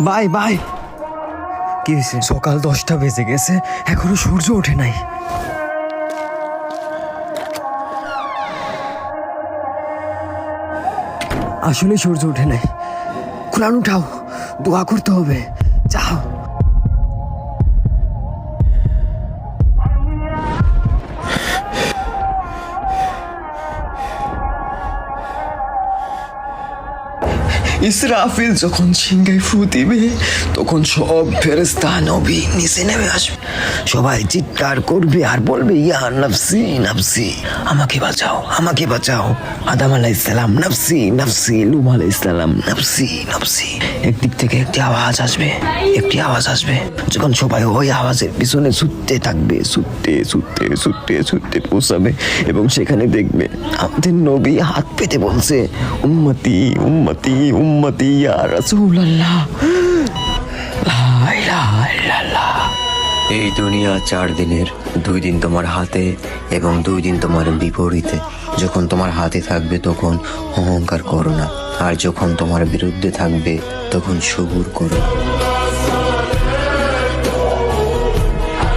Bye bye. কি হয়েছে? সকাল দশটা বেজে গেছে, এখনও সূর্য ওঠে নাই। আসলে সূর্য ওঠে নাই। কোরআন উঠাও, দোয়া করতে হবে। যাও। ইসরাফিল যখন সিংহায় ফু দিবে, তখন সব ফেরেস্তা নবী নিচে নেমে আসবে। সবাই চিৎকার করবে আর বলবে, ইয়া নফসি নফসি, আমাকে বাঁচাও আমাকে বাঁচাও। আদাম আলাইসালাম নফসি নফসি। লুম আলাইসালাম নফসি নফসি। একদিক থেকে একটি আওয়াজ আসবে, একটি আওয়াজ আসবে। যখন সবাই ওই আওয়াজের পিছনে ছুটতে থাকবে, ছুটতে ছুটতে ছুটতে ছুটতে পৌঁছাবে এবং সেখানে দেখবে আমাদের নবী হাত পেতে বলছে উম্মতি উম্মতি। উম্মতি ইয়া রাসূলুল্লাহ। লা ইলাহা ইল্লাল্লাহ এই দুনিয়া চার দিনের, দুই দিন তোমার হাতে এবং দুই দিন তোমার বিপরীতে। যখন তোমার হাতে থাকবে তখন অহংকার করো না, আর যখন তোমার বিরুদ্ধে থাকবে তখন সবুর করো।